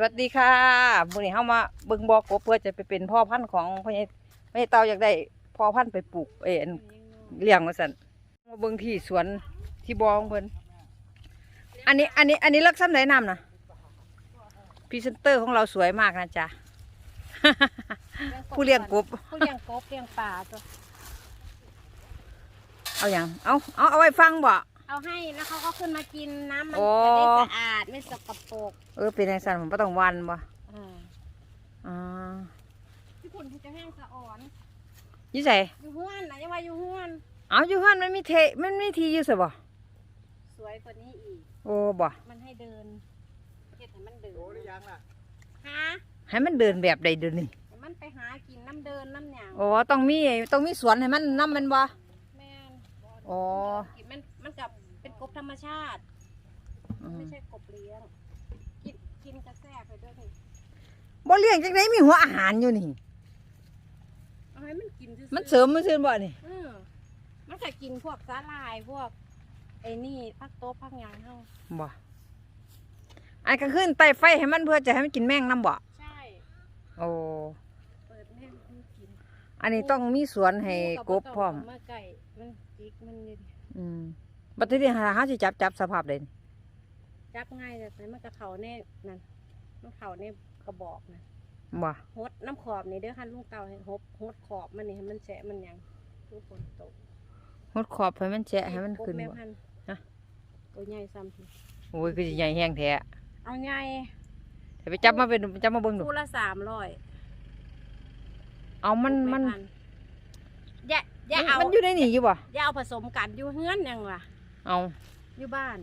สวัสดีค่ะมื้อนี้เฮามาเบิ่งบ่อกบเพื่อจะไปเป็นพ่อพันธุ์ของพ่อใหญ่พ่อใหญ่เตาอยากได้พ่อพันธุ์ไปปลูกเอ็นเลี้ยงว่าซั่นมาเบิ่งที่สวนที่บ่อของเพิ่นอันนี้อันนี้อันนี้เลิกซ้ำไหนน้ำนะพรีเซนเตอร์ของเราสวยมากนะจ๊ะ ผู้เลี้ยงกบ ผู้เลี้ยงกบเลี้ยงปลาตัวเอาอย่างเอาเอาเอาไว้ฟังบ่ เอาให้แล้วเขาก็ขึ้นมากินน้ำมันโอ้ จะได้สะอาดไม่สกปรกเออเป็นจังซั่นผมบ่ต้องหวันบ่อ่าอ่าที่คุณจะแห้งสะอ่อนอยู่ไสอยู่ห้วนนะยังว่าอยู่ห้วน เอาอยู่หั่นมันมีเทมันมีที่อยู่ซะบ่สวยกว่านี้อีก โอ้บ่มันให้เดินเฮ็ดให้มันเดินโตหรือยังล่ะหาให้มันเดินแบบใดเดินนี่ให้มันไปหากินน้ำเดินน้ำหยางโอ้ต้องมีต้องมีสวนให้มันน้ำมันบ่แม่นอ๋อ กินมันมันกับเป็น กบธรรมชาติ อืมไม่ใช่กบเลี้ยง กินกินกระแทกไปด้วยนี่บ่เลี้ยงจังไดมีหัวอาหารอยู่นี่ เอาให้มันกินซื่อๆมันเสริมมันซื่อบ่นี่ เออมันก็กินพวกสาลายพวกไอ้นี่พักโต๊ะพักหยางเฮาบ่อันกลางคืนไต่ไฟให้มันเพื่อจะให้มันกินแมงน้ำบ่ ใช่ โอ้ เปิดแม่ให้มันกินอันนี้ต้องมีสวนให้กบพร้อมเมื่อไก่มันจิกมันนี่อืม บัดนี้หาหาสิจับจับสภาพใดนี่จับง่ายแต่มันกระเขาแน่นั่นมันเขาแน่กระบอกนะบ่หดน้ำขอบนี่เด้อคันลุงเต่าให้หดหดขอบมันนี่ให้มันแฉะมันหยังทุกคนตกหดขอบให้มันแฉะให้มันขึ้นกบแม่บ่พันธุ์ฮะตัวใหญ่ซ้ำทีโอ้ยคือสิใหญ่แห้งแท้เอาใหญ่แต่ไปจับมาเป็นจับมาเบิ่งดูคู่ละสามร้อยเอามันมันอย่าอย่าเอามันอยู่ในนี่อยู่บ่อย่าเอาผสมกันอยู่เฮือนยังวะ เอา อยู่บ้าน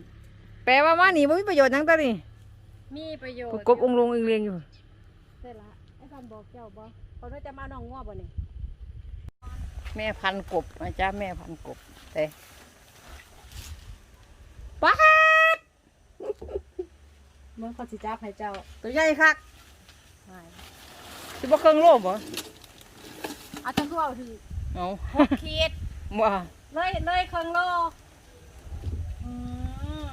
แปลว่ามานี่บ่มีประโยชน์หยังตานี่มีประโยชน์กบองค์ลงอิงเลียงอยู่เสร็จละไอ้คำบอกเจ้าบ่เขาจะมาน้องง้อบ่นี่แม่พันธุ์กบนะจ๊ะแม่พันธุ์กบแต่ป๊าดเมื่อเขาสิจ้าให้เจ้า ตัวใหญ่คักไม่สิบ่เครื่องโลบ่เอาจังคือเอาถือเอาหกขีดบ่เลยเลยเครื่องโลอืม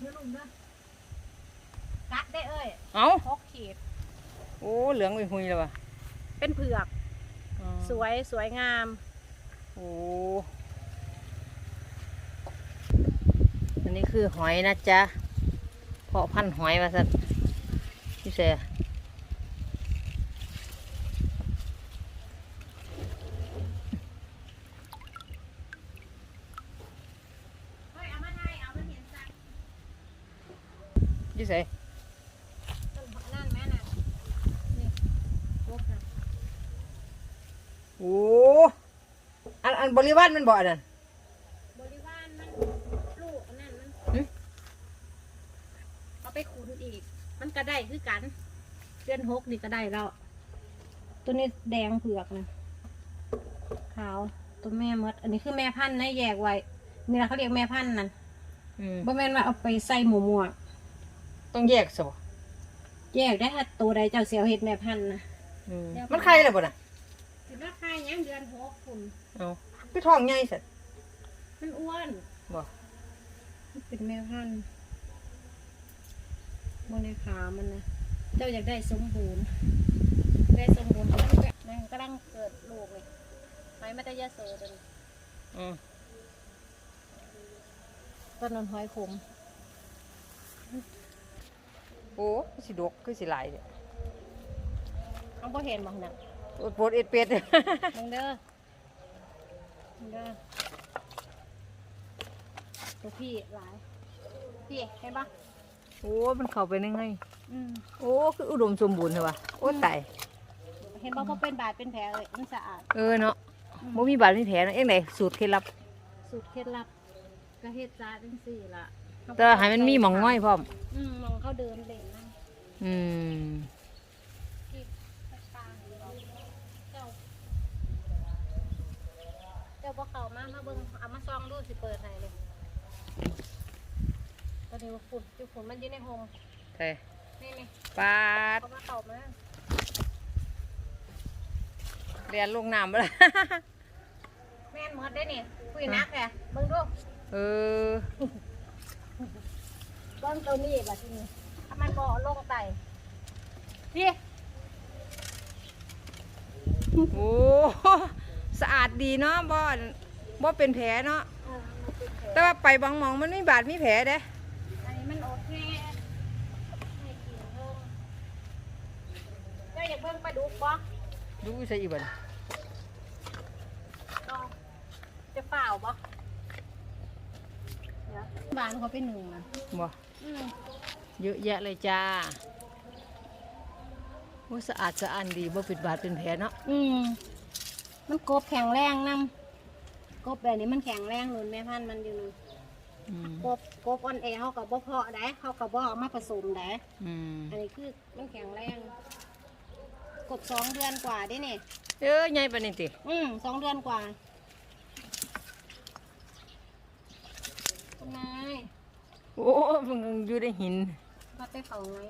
หนูเพื่อนลุงด้วยกัดได้เอ้ยเอาหกขีด โอ้เหลืองไปหุยแล้วว่ะเป็นเผือก อ๋อสวยสวยงาม โอ้อันนี้คือหอยนะจ๊ะเพาะพันธุ์หอยว่าซั่นพี่เส เฮ้ยเอามาไทยเอามาเห็นจัง พี่เสต้นนั่นแม่น่ะนี่กบนะโอ้อันอันบริวารมันบ่อันนั้นบริวารมันลูกอันนั่นมันหึเอาไปขุนอีก มันก็ได้คือกันเดือนหกนี่ก็ได้แล้ว ตัวนี้แดงเผือกนะขาวตัวแม่มด อันนี้คือแม่พันธุ์นะแยกไว้นี่แหละเขาเรียกแม่พันธุ์นั่นอืมบ่แม่นว่าเอาไปใส่หมูมั่ว ต้องแยกซะบ่แยกได้ถ้าตัวใดเจ้าเสียวเห็ดแม่พันธุ์นะอืมเดี๋ยวมันไข่แล้วบ่น่ะสิราคาหยังเดือนหกคุณเอาคือท้องใหญ่สัตมันอ้วนบ่มันเป็นแม่พันธุ์บนในขามันนะเจ้าอยากได้สมบูรณ์ ได้สมบูรณ์มันแบบมันกำลังเกิดลูกเลยหอยมัตยาโซตัวนี้อืมต้นนนหอยขม โอ้คือสิดกคือสิหลายเด้เอาบ่เห็นบ้างนะอดปวดเอ็ดเป็ด มึงเด้อมึงเด้อตัวพี่หลายพี่เห็นปะโอ้มันเข้าไปได้ไงอืมโอ้คืออุดมสมบูรณ์ใช่ปะโอ้ตายเห็นปะเพราะเป็นบาดเป็นแผลเลยมันสะอาดเออเนาะบ่มีบาดมีแผลเนาะเอ็งไหนสูตรเคล็ดลับ สูตรเคล็ดลับก็เฮ็ดจ้าจังสี่ละ แต่ให้มันมีหมองง่อยพร้อม อืมหมองเขาเดินเล่นนะอืม ที่ตางๆเจ้า เจ้าบ่เข้ามามาเบิ่งเอามาซองดูสิเปิดให้เลยตอนนี้ว่าฝุ่นจุฝุ่นมันอยู่ในห้องใช่นี่นี่ปาดเขามาเข้ามาเรียนลงน้ำบ่ล่ะแม่นหมดได้นี่คุยนักแหละเบิ่งดู เออ เบิ่งตัวนี้บัดนี้มันบ่ลงไตพี่โอ้สะอาดดีเนาะบ่บ่เป็นแผลเนาะเออมันเป็นแผลแต่ว่าไปบางหมองมันไม่บาดมีแผลเด้อันนี้มันโอเคให้กินเพิ่มเจ้าอยากเบิ่งปลาดุกบ่ดูใส่อีบันลองจะเปล่าบ่เดี๋ยวบานเขาไปหนึ่งนะบ่อืม เยอะแยะเลยจ้าโอ้สะอาดสะอาดดีบ่เป็นบาดเป็นแผลเนาะอืมมันกบแข็งแรงนำกบแบบนี้มันแข็งแรงหนุนแม่พันธุ์มันอยู่นึงอืมกบกบอ่อนแอเขากับบ่เพาะได้เขากับบ่เอามาผสมได้อืมอันนี้คือมันแข็งแรงกบสองเดือนกว่าได้เนี่ยเออใหญ่ปานนี้ติอืมสองเดือนกว่าคุณนาย โอ้มันอยู่ในหินมาไปเผาไง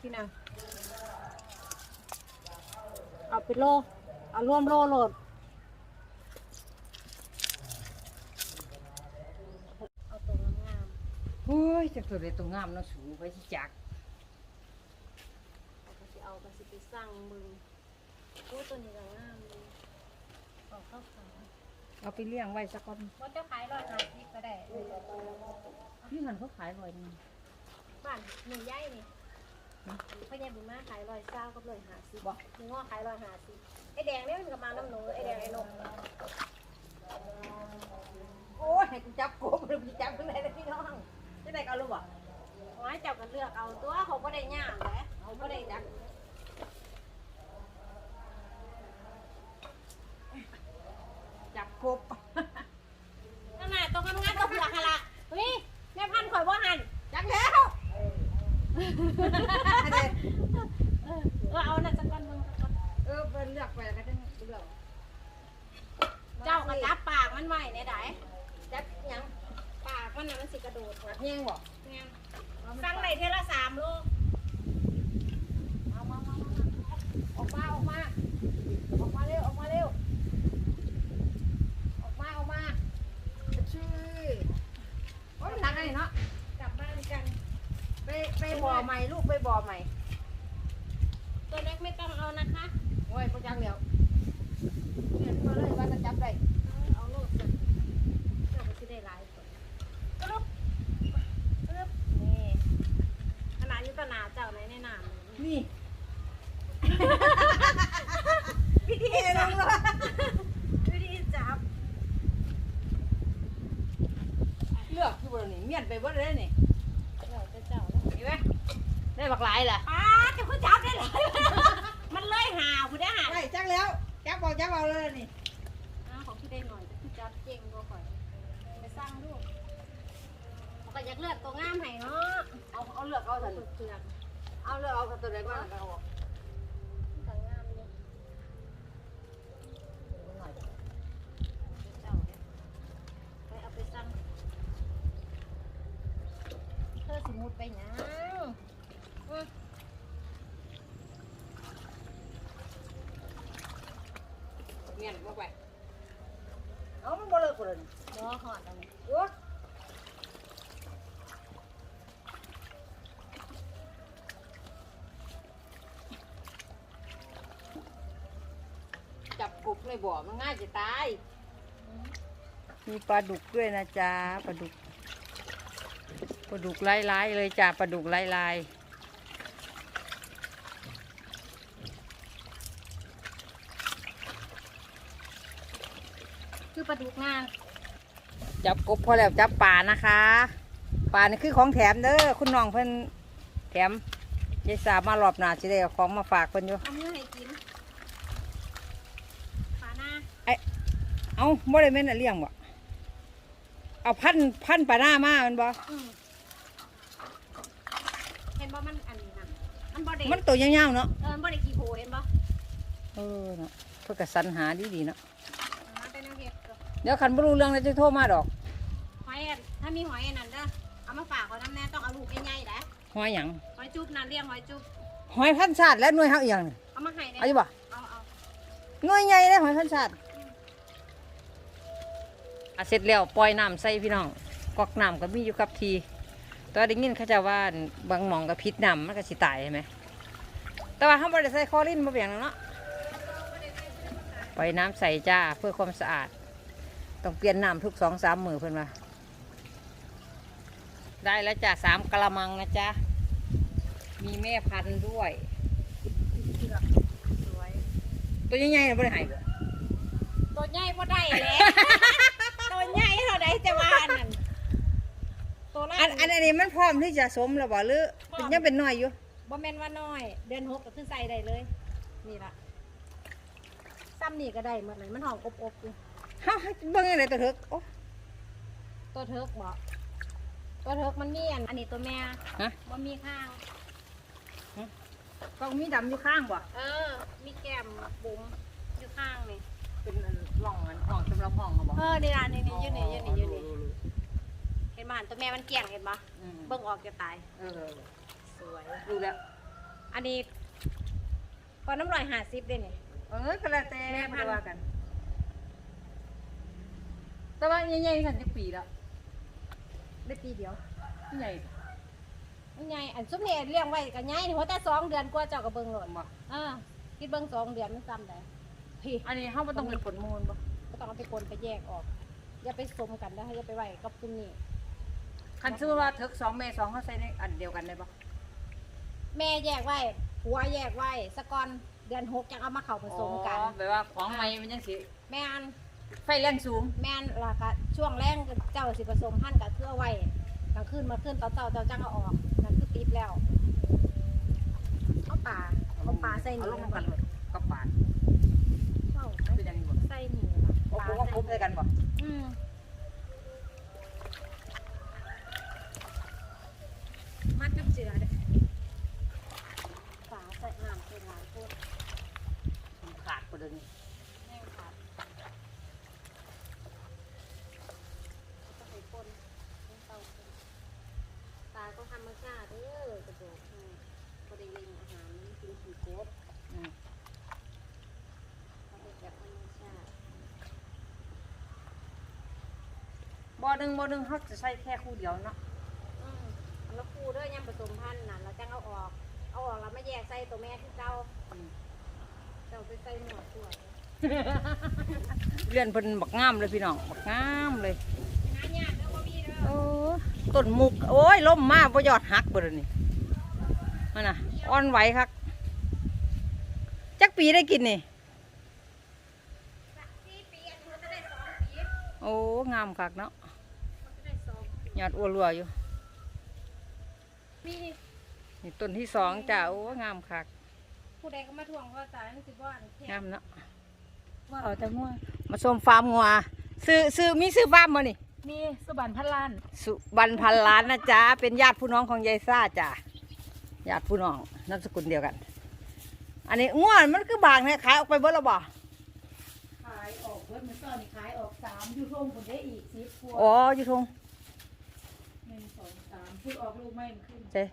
พี่นางเอาไปโลเอาร่วมโลโหลด เอาตัวงามโอ้ยจักตัวใดตัวงามเนาะสูไปสิจักๆเอาไปสิเอาไปสิไปสร้างมึงโอ้ตัวนี้ก็งามเลยออกเข้าขาว เอาไปเลี้ยงไว้สักก่อนว่าจะขายร้อยห้าสิบก็ได้พี่หันเขาขายร้อยหนึงบ้านหนึ่งย่ายนี่พ่อใหญ่บุญมาขายร้อยเศร้ากับร้อยห้าสิบบอกหนึ่งว่าขายร้อยห้าสิบไอแดงเนี่ยมันกับมาน้ำหนูไอแดงไอ้นกโอ้ยให้กูจับกบหรือกูจับข้างในเลยพี่น้องจะได้เอาลูกบ่ไม้เจ้ากันเลือกเอาตัวเขาก็ได้ย่างแหละเขาก็ได้ดักจับ กบขนาดตรงทำงานตัวเผือกฮะละเฮ้ยแม่พันธุ์ข่อยว่าหันจักแล้วให้ได้เออเออเอาน่ะสักก้อนมึงสักก้อนเออเป็นเลือกไปแล้วก็ได้เลือกเจ้ากระจับปากมันไว้เนี่ยได้จับหยังปากมันน่ะมันสิกระโดดหัวเฮียงบ่แม่นสั่งได้เทอละสามโลเอามามามาออกมาออกมาออกมาเร็วออกมาเร็วออกมาออกมาชื่อ โอ้ยมันหนักเลยเนาะกลับบ้านกัน ไปไปบ่อใหม่ลูกไปบ่อใหม่ตัวเล็กไม่ต้องเอานะคะโอ้ยพ่อจังเดียวเนี่ยมาเลยว่าจะจับได้เอาโลดกันเจ้าก็สิได้หลายคนกระลุกปึ๊บนี่ขนาดอยู่ต่อหนาเจ้าในในน้ำเลยนี่วิธีลงเลย วิธีจับ เลือกที่บริ เวณเมียนไปบ่ได้นี่เดี๋ยวจะเจ้าแล้วเห็นไหมได้บักหลายล่ะป้าจะคุณจับได้หลายมันเลยหาคุณได้หาได้จักแล้วจับบอกจับเอาเลยนี่อ้าวของพี่ได้หน่อยแต่คุณจับเก่งกว่าข่อยไปสร้างลูกเขาก็อยากเลือกตัวงามให้เนาะเอาเอาเลือกเอาเอาสันตัวเปลือกเอาเลือกเอาตัวใดมาเอาออก ต่างงามเลยเจ้าเนี่ยไปเอาไปสร้างเธอส มุดไปหยังอืมเมียนบ่ไปเอามันบ่เลิกคนเลยรอหอดอันนี้โอ้จับกบในบ่อมันง่ายจะตาย มีปลาดุกด้วยนะจ๊ะปลาดุก ปลาดุกลายๆเลยจ้ะปลาดุกลายคือปลาดุกงานๆจับกบพอแล้วจับปลานะคะปลานี่คือของแถมเด้อคุณน้องเพิ่นแถมยายสามารอบหน้าสิได้เอาของมาฝากเพิ่นอยู่เอาเมื่อให้กินปลาหน้าเอาบ่ได้แม่นอะเลี้ยงบ่เอาพันพันปลาหน้ามาแมันบ่อืมเห็น บ่มันอันนี้นะมันบ่ได้มันตัวยาวๆเนาะเออมันบ่ได้ขี้โผเห็นบ่เออเนาะเพื่อกสรรหาดีๆเนาะมันเป็นแนวเห็ดเด้อเดี๋ยวคันบ่รู้เรื่องแล้วจะโทรมาดอกหอยอันถ้ามีหอยอันนั้นเด้อเอามาฝากเขาน้ำแน่ต้องเอาลูกใหญ่ๆนะหอยหยังหอยจุ๊บนะเลี้ยงหอยจุ๊บหอยพันชาติและหน่วยเฮาอีหยังนี่เอามาให้เนี่ยเอาอยู่บ่เอาเอาหน่วยใหญ่เลยหอยพันชาติอะเสร็จแล้วปล่อยน้ำใส่พี่น้องกอกน้ำก็มีอยู่กับที แตัวาได้ยินเขาจะว่าบางหมองกับพิษน้ำมันก็สิตายใช่ไหมแต่ว่าเขาบริใส่คลอรินมาเปลี่ยนเนาะปล่อยน้ำใส่จ้าเพื่อความสะอาด ต้องเปลี่ยนน้ำทุกสองสามมือเพิ่นว่าได้แล้วจ้าสามกะละมังนะจ๊ะ มีแม่พันธุ์ด้วยสวยตัวใหญ่ๆนะบ่ได้ใหายบ่ตัวใหญ่บ่ได้แหล้ว ตัวใหญ่เท่าใดแต่ว่าอันนั้น ตัวละอันอันอันนี้มันพร้อมที่จะสมแล้วบ่หรือเป็นยังเป็นน้อยอยู่บ่แม่นว่าน้อย เดือนหกก็คือใส่ได้เลย นี่ล่ะซ้ำนี่ก็ได้หมดเลย มันหอมอบๆอยู่เฮาเบิ่งยังไงตัวเถกโอ้ตัวเทิกบ่ตัวเทิกมันมีอันอันนี้ตัวแม่ฮะบ่มีข้างต้องมีดำอยู่ข้างบ่เออ มีแก้มบุ๋มอยู่ข้างนี่เป็นอันร่องอันห้องสำหรับห้องเอาบ่เออนี่ล่ะนี่นี่อยู่นี่อยู่นี่อยู่นี่ เห็นบ่หันตัวแม่มันเกลี่ยงเห็นบ่อืมเบิ่งออกจะตาย เออสวย ดูแล้วอันนี้พอน้ำลอยหาซิปด้วยนี่เออก็แล้วแต่แม่พันธุ์ ว่ากัน แต่ว่าใหญ่ๆกันจักปีแล้วได้ปีเดียวใหญ่มันใหญ่อันซุปเนี่ยเลี้ยงไว้ก็ใหญ่นี่หัวแต่สองเดือนกว่าเจ้าก็เบิ่งโหลดบ่เออคิดเบิ่งสองเดือนมันซ้ำได้พี่อันนี้เฮาบ่ต้องเป็นผลมูลบ่ก็ต้องเอาไปคนไปแยกออก อย่าไปสมกันนะอย่าไปไว้กับคุณนี่ คันซื้อว่าเถกสองแม่สองเขาใส่ในอันเดียวกันได้บ่แม่แยกไว้ผัวแยกไว้สะก่อนเดือนหกจังเอามาเข้าผสมกัน อ๋อแบบว่าของใหม่มันจังสิแม่นไฟแรงสูง แม่นราคาช่วงแรงเจ้าสิผสมพันธุ์กับเครือไว้กลางคืนมาคืนตอนเจ้าเจ้าจังเอาออกนั่นคือติดแล้วเอาปลาเอาปลาใส่เอานี่ลงกันเลยกับปาดเข้าเป็นยังไงบ่ใส่นี่ล่ะโอ้โหว่าครบด้วยกันบ่อืม มัดกับเจือเด้อฝาใส่น้ำใส่หลายโคตรขาดบ่เด้อนี่แห้งขาดต้องให้คนต้องเตาคนปลาก็ธรรมชาติเด้อกระโดดอืมก็ได้เล็งอาหารมันกินขี้โคตรอืมเขาเป็นแบบธรรมชาติบ่หนึงบ่หนึงเขาจะใส่แค่คู่เดียวเนาะ คูเด้อยำผสมพันธุ์น่ะเราจังเอาออก เอาออกแล้วมาแยกใส่ตัวแม่ที่เจ้าอืมเจ้าไปใส่หนวดตัวเรือนเพิ่นบักงามเลยพี่น้องบักงามเลยหายากเด้อบ่มีเด้อโอ้ต้นมุก โอ้ยล่มมาบ่ยอดหักบ่เด้อนี่มันน่ะอ่อนไหวคักจักปีได้กินนี่สี่ปีอันนี้มันจะได้สองปีโอ้งามคักเนาะมันจะได้สองปี ยอดอ้วนรัวอยู่ มีนี่นี่ต้นที่สองจ้าโอ้งามคักผู้ใดก็มาทวงก็ตายมันสิบ่อันแท้งามเนาะว่าเอาแต่งัวมาชมฟาร์มงัวซื้อซื้อมีซื้อฟาร์มบ่นี่นี่สุบันพันล้านสุบรรพันล้านนะจ๊ะเป็นญาติผู้น้องของยายซ่าจ้ะญาติผู้น้องนามสกุลเดียวกัน อันนี้ง่วนมันคือบางเนี่ยขายออกไปเบิดแล้วบ่ขายออกเพิ่นมันตอนนี้ขายออกสามอยู่ทงคนได้อีกสิบพวงอ๋ออยู่ทงห นึ่งสองสามพูดออกลูกไม่มันขึ้นเจ๊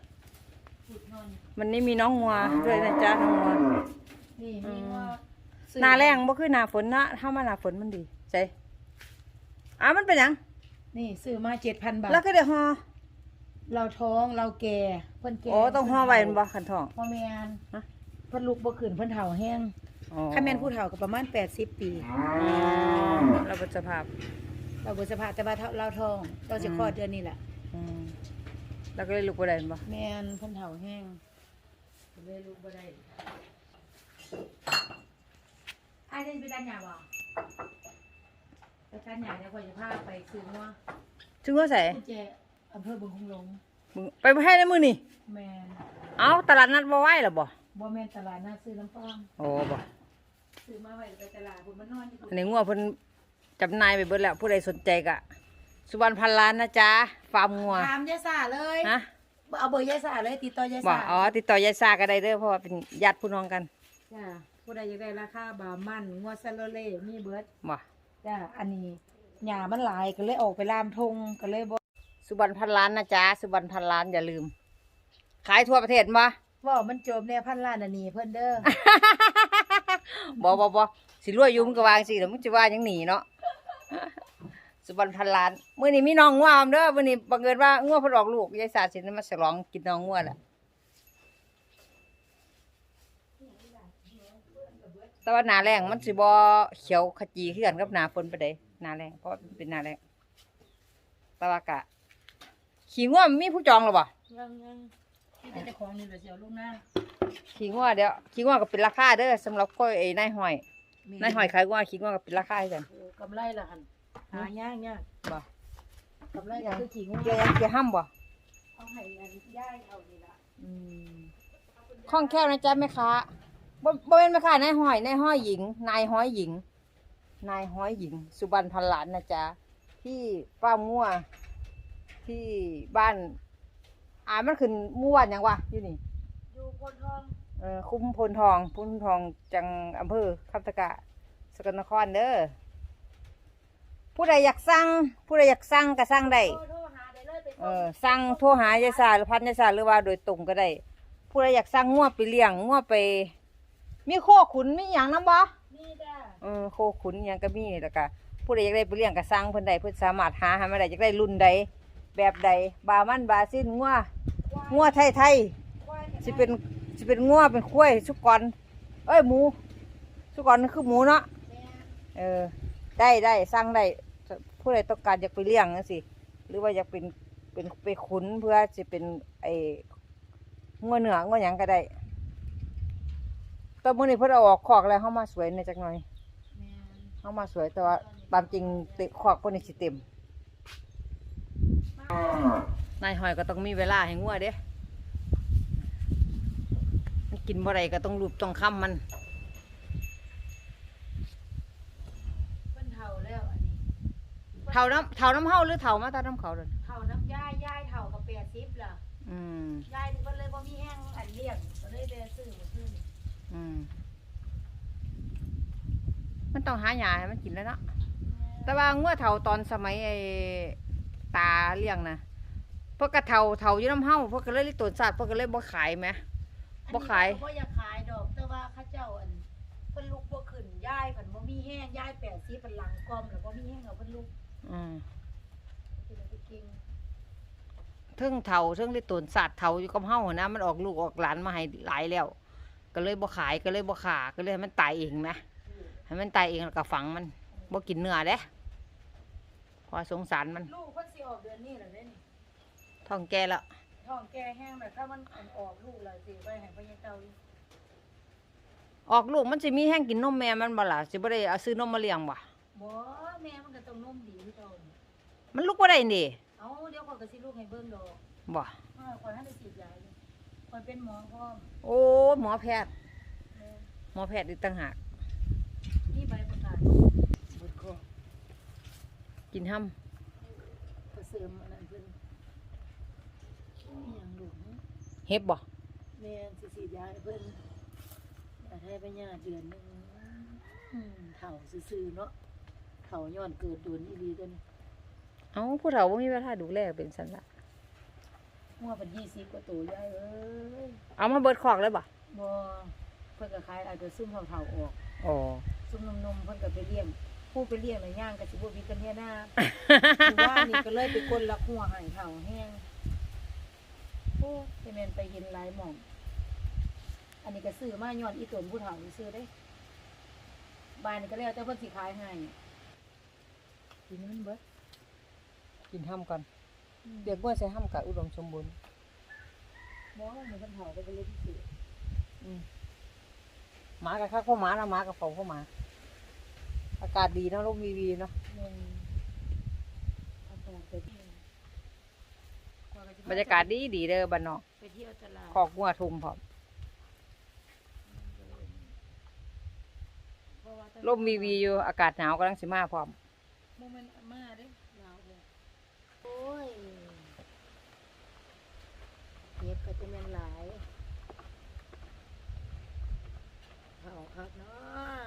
พูดนอนมันนี่มีน้องงัวด้วยนะจ๊ะน้องงัวนี่มีว่าหน้าแรงบ่คือหน้าฝนนะถ้ามาหน้าฝนมันดีเจ๊อะมันเป็นหยังนี่ซื้อมาเจ็ดพันบาท แล้วก็เดี๋ยวห่อเราท้องเราแก่เพิ่นแก่อ๋อต้องห่อไว้แมันบ่คันทองพ่อแม่นฮะเพิ่นลุกบ่ขึ้นเพิ่นเฒ่าแห้งอ๋อถ้าแม่นผู้เฒ่าก็ประมาณ80ปีอืมเราเป็นสภาพเราบ่สภาพแต่ว่าเราท้องเราสิคลอดเดือนนี้แหละอืม แล้วก็เลยลุกบ่ได้แม่นบ่แม่นเพิ่นเฒ่าแห้งก็เลยลุกบ่ได้อ้ายเดินไปด้านหน้าบ่ไปด้านหน้าเดี๋ยวข่อยจะพาไปซื้องัวถึงว่าใส่กุญแจอำเภอบึงคงหลงมึงไปบ่ให้ในมือนี่แม่นเอาตลาดนัดบ่ไหวหรอบ่บ่แม่นตลาดนัดซื้อน้ำปลาโอ้บ่ซื้อมาไว้ไปตลาดพุ่นมานอนอยู่อันนี้งัวเพิ่นจำหนายไปเบิดแล้วผู้ใดสนใจก็ สุวรรณพันล้านนะจ๊ะฟาร์มงัวถามยายสาเลยฮะเอาเบอร์ยายสาเลยติดต่อยายบ่สาอ๋อติดต่อยายซาก็ได้เด้อเพราะว่าเป็นญาติผู้น้องกันจ้าผู้ใดอยากได้ราคาบามันงัวซาโลเล่มีเบิร์ดบ่จ้าอันนี้หญ้ามันหลายก็เลยออกไปลามทงก็เลยบ่สุวรรณพันล้านนะจ๊ะสุวรรณพันล้านอย่าลืม ขายทั่วประเทศบ่ว่ามันโจมแน่พันล้านอันนี้เพิ่นเด้อบ่บ่บ่สิรวยอยู่มึงก็วางสิแล้วมึงจะว่าหยังหนีเนาะ สุบรรณพันล้านมื้อนี้มีน้องงัวอำเด้อมื้อนี้บังเอิญว่างัวเพิ่นออกลูกยายสาสิได้มาฉลองกินน้องงัวแหละแต่ว่าหน้าแรงมันสิบ่เขียวขจีคือกันกับหน้าฝนปานใดหน้าแรงเพราะมันเป็นหน้าแรงแต่ว่ากะ ขี้งัวมีผู้จองแล้วบ่ยังยังที่จะเจ้าของนี่แหละเสียวลูกหน้าขี้งัวเดี๋ยวขี้งัวก็เป็นราคาเด้อสำหรับก้อยไอ้นายห้อยนายห้อยขายงัวขี้งัวก็เป็นราคาให้กันโอ้กำไรละหัน หายากยากบ่กำไรก็คือขี่งูเกี่ยวยังเกี่ยวห้ำบ่เอาให้อันย่ายเอานี่ละคล่องแคล่วนะจ๊ะแม่ค้าบ่บ่เป็นแม่ค้านายห้อยนายห้อยหญิง นายห้อยหญิง นายห้อยหญิง สุบรรณพันหลานนะจ๊ะที่ป้ามั่วที่บ้านอ่ามันขึ้นม่วนหยังวะอยู่นี่อยู่พนทองเออคุ้มพลทองพุนทองจังอำเภอคำตะกะสกลนครเด้อ ผู้ใดอยากสั่งผู้ใดอยากสั่งก็สั่งได้โทรโทรหาได้เลยไปเออสั่งโทรหายายสาหรือพันยายสาหรือว่าโดยตรงก็ได้ ผู้ใดอยากสั่งงัวไปเลี้ยงงัวไป มีโคขุนมีหยังนำบ่นี่จ้าเออโคขุนหยังก็มีแล้วก็ผู้ใดอยากได้ไปเลี้ยงก็สั่งเพิ่นได้เพิ่นสามารถหาให้มาได้อยากได้รุ่นใดแบบใดบามันบาซินงัวงัวไทยไทยๆสิเป็นสิเป็นงัวเป็นข้วยสุกรเอ้ยหมูสุกรนั่นคือหมูเนาะเออได้ได้สั่งได้ ผู้ใดต้องการอยากไปเลี้ยงจังซี่หรือว่าอยากเป็นเป็นไปขุนเพื่อสิเป็นไอ้งัวเหนืองัวหยังก็ได้แตอนมื้อนี้เพิ่นเอาออกคอกแล้วเฮามาสวยในอยจักหน่อยแม่นเข้ามาสวยแต่ว่าตามจริงเต็ขอกพวกนี้สิเต็มนายหอยก็ต้องมีเวลาให้งัวเด้มันกินบ่ได้ก็ต้องรูปต้องค้ำมัน เพิ่นเฒ่าแล้วอันนี้ เท่าน้ำเท่าน้ำเฮาหรือเท่ามาตาน้ำเขาเลยเฒ่าน้ำย่ายย่ายเฒ่ากับแปดสิบล่ะอืมย่ายเพิ่นเลยบ่มีแห้งอันเลี้ยงก็เลยไปซื้อมาซื้อนี่อืมมันต้องหาหยาให้มันกินแล้วเนาะแต่ว่างัวเท่าตอนสมัยไอ้ตาเลี้ยงนะพวกกระเท่าเท่าอยู่น้ำเฮาพวกก็เลยตนสัตว์พวกก็เลยบ่ขายไหมบ่ขายอันนี้เขบ่อยากขายดอก แต่ว่าเข้าเจ้าอันเพิ่นลุกบ่ขึ้นย่ายเพิ่นบ่มีแห้งย่ายแปดสิบเพิ่นหลังกลมแล้วบ่มีแห้งเอาเพิ่นลุก อืมเพิ่นเลยไปเก่งเทิงเท่าเทิงได้ตนสัตว์เท่าอยู่กับเฮาหั้นนะมันออกลูกออกหลานมาให้หลายแล้ว ก็เลยบ่ขายก็เลยบ่ขาก็เลยให้มันตายเองนะให้มันตายเองแล้วก็ฝังมันบ่กินเนื้อเด้เพอสงสารมันลูกเพิ่นสิออกเดือนนี้แล้วเด้นี่ท้องแก่แล้ว ท้องแก่แห้งแล้วถ้ามันอันออกลูกแล้วสิไว้ให้พ่อใหญ่เต้าอยู่ออกลูกมันสิมีแห้งกินนมแม่มันบ่ล่ะสิบ่ได้เอาซื้อนมมาเลี้ยงบ่ บ่แม่มันก็ต้องนมดีคือเก่านี่มันลูกบ่ได้นี่เอาเดี๋ยวข้อยก็สิลูกให้เบิ่งดอกบ่ เออข้อยให้ได้ฉีดยาอยู่ข้อยเป็นหมอพร้อมโอ้หมอแพทย์ แม่หมอแพทย์อีกต่างหาก นี่ใบประกาศบุดคอกินห้ํก็เสริมอันนั้นเพิ่นอิหยังลูกหึเฮ็บบ่แม่นสิฉีดยาให้เพิ่นอยากให้ไปญาติเดือนหนึงอืมเฒ่าซื่อๆเนาะเฒ่าย้อนเกิดโดนอีหลีตัวนี้เอ้าผู้เฒ่าบ่มีเวลาดูแลเป็นซั่นล่ะหัวเป็น20กว่าตัวยายเอ้ยเอามาเบิดคอกเลยบ่บ่เพิ่นก็ขายเอาแต่ซุ่มเฒ่าๆออกอ๋อซุ่มนมๆเพิ่นก็ไปเลี้ยงผู้ไปเลี้ยงน่ะย่างก็สิบ่มีกันเนี่ยหน้าหมู่บ้านนี่ก็เลยไปกลลักหัวใหายเห่าแห้งโอ้จะแม่นไปเห็นหลายหม่องอันนี้ก็ซื้อมาย้อนอีตนผู้เฒ่านี่ซื้อได้บ้านนี่ก็แล้วแต่เพิ่นสิขายให้ กินมันเบิดกินห้ํก่อนเด็กว่าใส่ห้ํกับอุดมสมบูรณ์บ่ว่ามันเพิ่นเฒ่าก็เลยที่ซื้อหมากับข้าข้าวหมาแล้วหมากับเฝ้าข้าวหมา อากาศดีเนาะลมวีวีเนาะแม่นเอาไปไปเที่ยวบรรยากาศดีดีเด้อบ้านนอกไปเที่ยวตลาดขอกงัวทุ่มพร้อมเพราะว่าแต่ลมวีวีอยู่อากาศหนาวกำลังสิมาพร้อม โมเมนต์มาเด้ลาวเลยโอ้ยเฮ็ดก็จะแม่นหลายเฒ่าคักเนาะ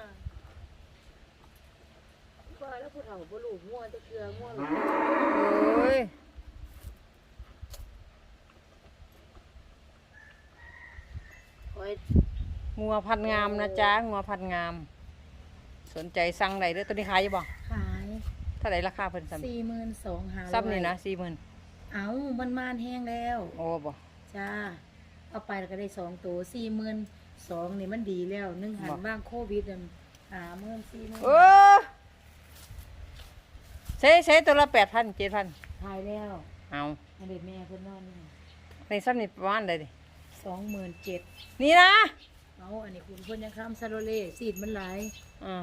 ว่าแล้วผู้เฒ่าบ่รู้งัวจะเกลืองัวหรอกโอ้ยโอ้ยงัวพันงามนะจ๊ะงัวพันงาม สนใจสั่งได้เด้อตัวนี้ขายอยู่บ่ขาย เท่าไหร่ราคาเพิ่นซ้ำสี่หมื่นสองหาซ้ำนี่นะสี่หมื่นเอามันมานแห้งแล้ว โอ้บ่ จ้า เอาไปแล้วก็ได้สองตัวสี่หมื่นสองนี่มันดีแล้วนึ่งหันบ้างโควิดนั่นหาหมื่นสี่หมื่นเออใช้ใช้ตัวละแปดพันเจ็ดพันทายแล้วเอาอันเด็กแม่เพิ่นนอนนี่ในซ้ำนี่ประมาณใดดิสองหมื่นเจ็ดนี่นะเอาอันนี้คุณเพิ่นยังค้ำซาโรเล่สีดมันหลายอ่า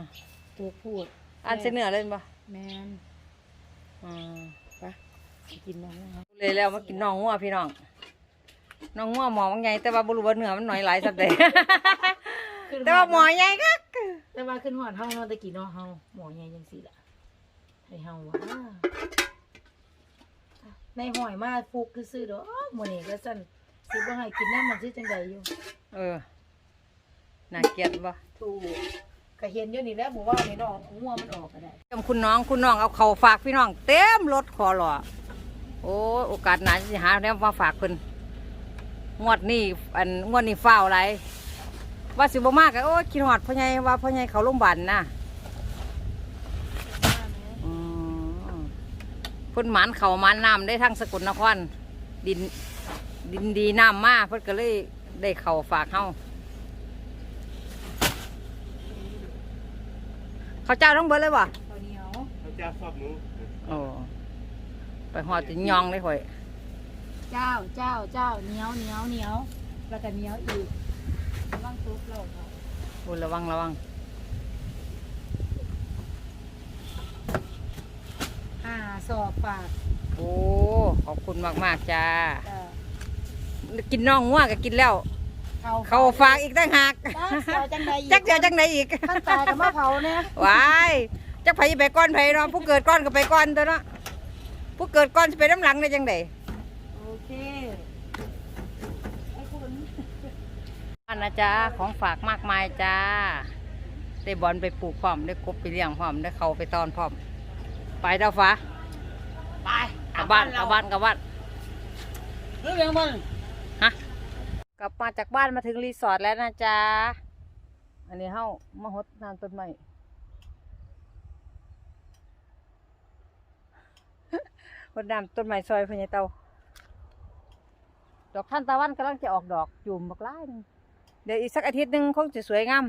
ตัวพูดอันเสเหนือเล่นปะ แมนอ่าไปไปกินน้ำนะครับเลยแล้วมากินน้องงัวพี่น้องน้องงัวหมอมันใหญ่แต่ว่าบรูว่าเนื้อมันหน่อยหลายสัปดาห์แต่ว่าหมอใหญ่ก็แต่ว่าขึ้นหอดเฮาเนาะตะกี้เนาะเฮาหมอใหญ่จังซี่ล่ะให้เฮาว่าในหอยมาฟุกซื่อๆดอกมื้อนี้ก็สั่นสิบ่ให้กินน้ำมันสิจังไดอยู่ เออน่าเกลียดปะถูก ก็เห็นอยู่นี่แหล้วหมู่ว่านี่เนาะหัวมันออกก็ได้เต็มคุณน้องคุณน้องเอาเขาฝากพี่น้อง เต็มรถคอหล่อโอ้ยโอกาสหนาสิหาแนวมาฝากเพิ่นงวดนี้อันงวดนี้ฟ้าวไรว่าสิบ่มากก็โอ้ยคิดฮอดพ่อใหญ่ว่าพ่อใหญ่เขาโรงพยาบาลนะอืมเพิ่นหมานเขาหมานน้ำได้ทั้งสกลนคร ดินดินดีน้ำมาเพิ่นก็เลยได้เขาฝากเฮา เขาวเจ้าต้องเบิดเลยบ่ข้าวเหนียวเขาจะชอบหนูโอ้ไปหอดถึงยองเลยข่อย เจ้าเจ้าเจ้าเหนียวเหนียวเหนียวแล้วก็เหนียวอีกระวังตุ๊บเราค่ะโอ้ระวังระวังอ่าสอบปากโอ้ขอบคุณมากมากๆจ้าจ้ากินน่องงัวก็กินแล้ว เขาเขาฝากอีกตั้งหากจ้าเสียวจังใดอีกจักเดียวจังไหนอีกขั้นตายกับมะเผาเนี่ยว้ายจักไผไปก้อนไผเนาะผู้เกิดก้อนก็ไปก้อนตัวเนาะผู้เกิดก้อนสิไปน้ำหลังได้จังไดโอเคไอ้คุณอันนะจ้าของฝากมากมายจ้าได้บอลไปปลูกพร้อมได้กบไปเลี้ยงพร้อมได้เขาไปตอนพร้อม ไปดาวฟ้าไปกลับบ้านกลับบ้านกลับบ้านเรื่องมึงฮะก ลับมาจากบ้านมาถึงรีสอร์ทแล้วนะจ๊ะ อันนี้เฮ้ามาหดน้ำต้นไม้หดน้ำต้นไม้ซอยพญาเตาดอกท่านตะวันกำลังจะออกดอกจุ่มบักล้านเดี๋ยวอีกสักอาทิตย์หนึ่งคงจะสวยงาม